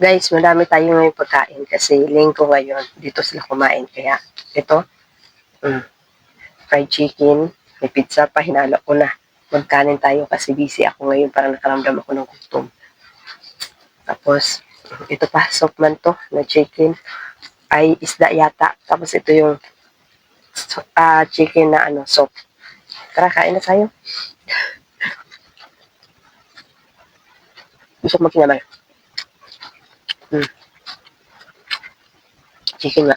Guys, madami tayo ngayon pagkain kasi linggo ngayon. Dito sila kumain. Kaya ito, mm, fried chicken, may pizza pa, hinalo ko na. Magkanin tayo kasi busy ako ngayon. Parang nakaramdam ako ng gutom. Tapos, ito pa, soup man to na chicken. Ay, isda yata. Tapos ito yung ah, chicken na ano, soup. Tara, kain na tayo. Gusto ko magkinamay. Mm. Chicken nga.